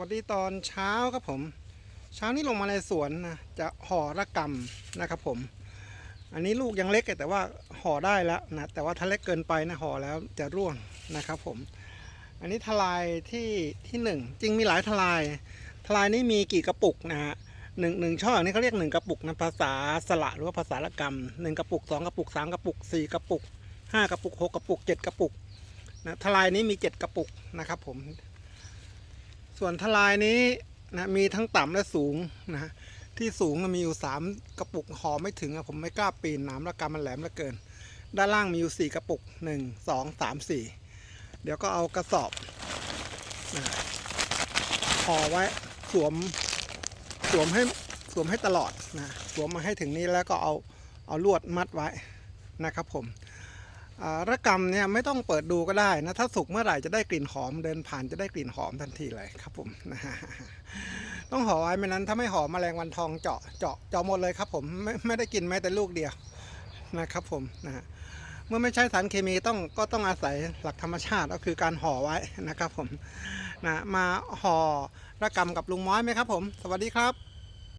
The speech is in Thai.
วัสดีตอนเช้าครับผม เช้านี้ลงมาในสวนนะจะห่อระกำนะครับผม อันนี้ลูกยังเล็กแต่ว่าห่อได้แล้วนะแต่ว่าถ้าเล็กเกินไปนะห่อแล้วจะร่วงนะครับผม อันนี้ทลายที่ที่หนึ่งจริงมีหลายทลาย ทลายนี้มีกี่กระปุกนะฮะหนึ่งหนึ่งช่อนี่เขาเรียกหนึ่งกระปุกนะภาษาสละหรือว่าภาษาละกรรมหนึ่งกระปุกสองกระปุกสามกระปุกสี่กระปุกห้ากระปุกหกกระปุกเจ็ดกระปุกนะทลายนี้มีเจ็ดกระปุกนะครับผม ส่วนทลายนี้นะมีทั้งต่ำและสูงนะที่สูงมีอยู่สามกระปุกห่อไม่ถึงอะผมไม่กล้าปีนน้ำระกำมันแหลมลือเกิน ด้านล่างมีอยู่สี่กระปุกหนึ่งสองสามสี่เดี๋ยวก็เอากระสอบนะห่อไว้สวมสวมให้สวมให้ตลอดนะสวมมาให้ถึงนี้แล้วก็เอาเอาลวดมัดไว้นะครับผม ระกำเนี่ยไม่ต้องเปิดดูก็ได้นะ ถ้าสุกเมื่อไหร่จะได้กลิ่นหอมเดินผ่านจะได้กลิ่นหอมทันทีเลยครับผมนะฮะต้องห่อไว้ไม่นั้นถ้าไม่ห่อแมลงวันทองเจาะเจาะเจาะหมดเลยครับผมไม่ไม่ได้กินแม้แต่ลูกเดียวนะครับผมนะฮะเมื่อไม่ใช้สารเคมีต้องก็ต้องอาศัยหลักธรรมชาติก็คือการห่อไว้นะครับผมนะมาห่อระกำกับลุงม้อยไหมครับผม สวัสดีครับ